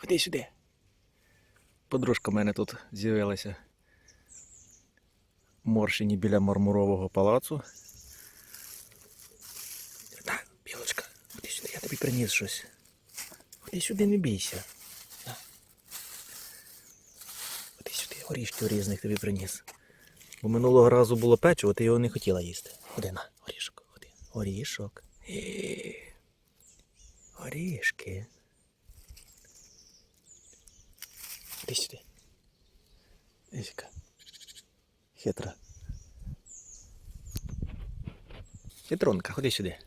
Ходи сюди. Подружка в мене тут з'явилася. в Моршині біля мармурового палацу. Так, білочка, ходи сюди, я тобі приніс щось. Ходи сюди, не бійся. Ходи сюди, горішків різних тобі приніс. Бо минулого разу було печиво, ти його не хотіла їсти. Ходи на, горішок, ходи. Горішок. Горішки. Іди сюди. Ісіка. Хитра. Хитронка, ходи сюди.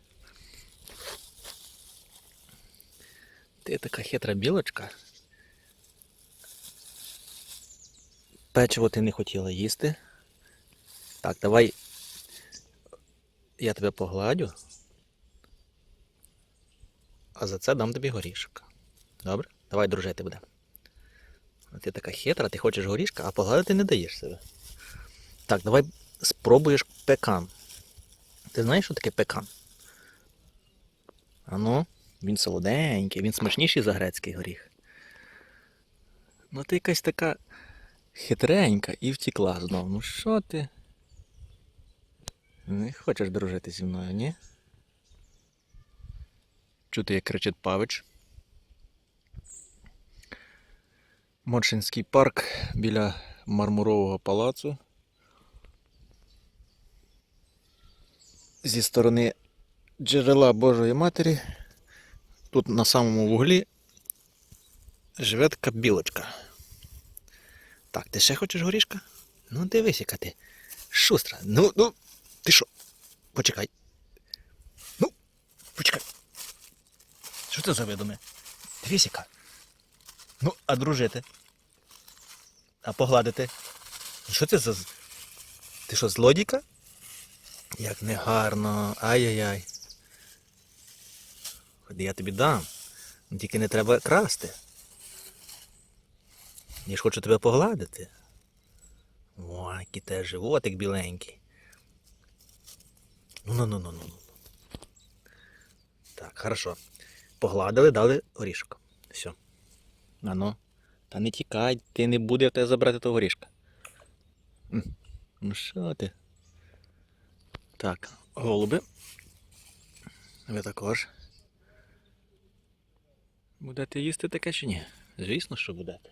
Ти така хитра білочка. Печиво ти не хотіла їсти. Так, давай я тебе погладю. А за це дам тобі горішок. Добре? Давай дружити будемо. Ти така хитра, ти хочеш горішка, а погладити не даєш себе. Так, давай спробуєш пекан. Ти знаєш, що таке пекан? Ану, він солоденький, він смачніший за грецький горіх. Ну ти якась така хитренька і втікла знов. Ну що ти? Не хочеш дружити зі мною, ні? Чути, як кричить Павич. Моршинський парк біля мармурового палацу. Зі сторони джерела Божої Матері. Тут на самому вуглі живе така білочка. Так, ти ще хочеш горішка? Ну дивись, яка ти. Шустра. Ну, ну, ти що? Почекай. Ну, почекай. Що це за видуме? Дивись, яка. Ну, а дружити? А погладити? Що це за. Ти що, злодійка? Як негарно. Ай-яй-яй. Ходи, я тобі дам. Ну, Тільки не треба красти. Я ж хочу тебе погладити. О, який те животик біленький. Ну ну ну ну ну. Так, хорошо. Погладили, дали горішок. Все. А ну. Та не тікай, ти не буде в тебе забрати того горішка. Ну що ти? Так, голуби. Ви також. Будете їсти таке чи ні? Звісно, що будете.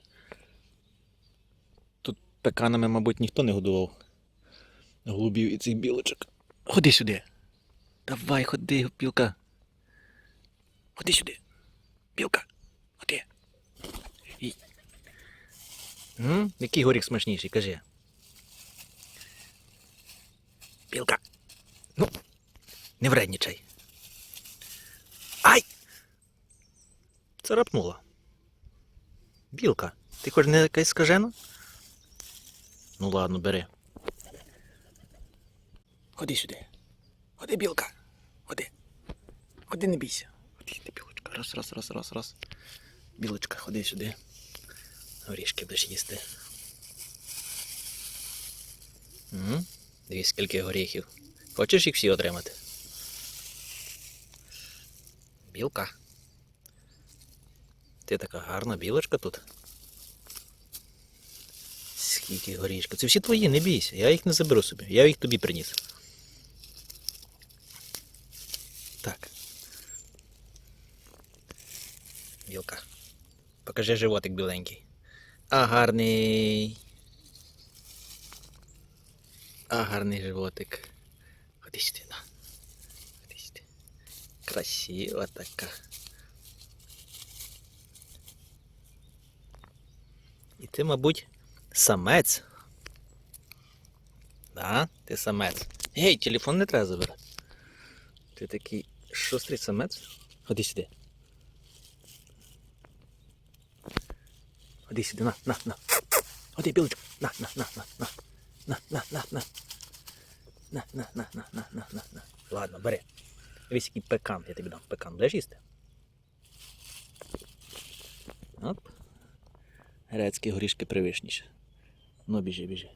Тут пеканами, мабуть, ніхто не годував. Голубів і цих білочок. Ходи сюди. Давай, ходи, білка. Ходи сюди. Білка. М? Який горіх смачніший, кажи. Білка. Ну, не вредничай. Ай! Царапнула. Білка, ти хоч не якась скажена? Ну ладно, бери. Ходи сюди. Ходи, білка. Ходи. Ходи, не бійся. Ходи, білочка. Раз, раз, раз, раз, раз. Білочка, ходи сюди. Горішки будеш їсти. Угу. Дивись, скільки горіхів. Хочеш їх всі отримати? Білка. Ти така гарна білочка тут. Скільки горішка. Це всі твої, не бійся. Я їх не заберу собі. Я їх тобі приніс. Так. Білка. Покажи животик біленький. А гарний. А гарний животик. Ходи сюди, на. Ходи сюди. Красива така. І ти, мабуть, самець. Да, ти самець. Гей, телефон не треба забирати. Ти такий шустрий самець. Ходи сюди. Ходи сюди, на, на, на. Ходи, білочка. На, на, на, на, на. На, на, на, на. На, на, на, на, на, на, на, на. Ладно, бери. Дивись, який пекан, я тобі дам. Пекан, будеш їсти? Оп. Грецькі горішки привишніше. Ну, біжи, біжи.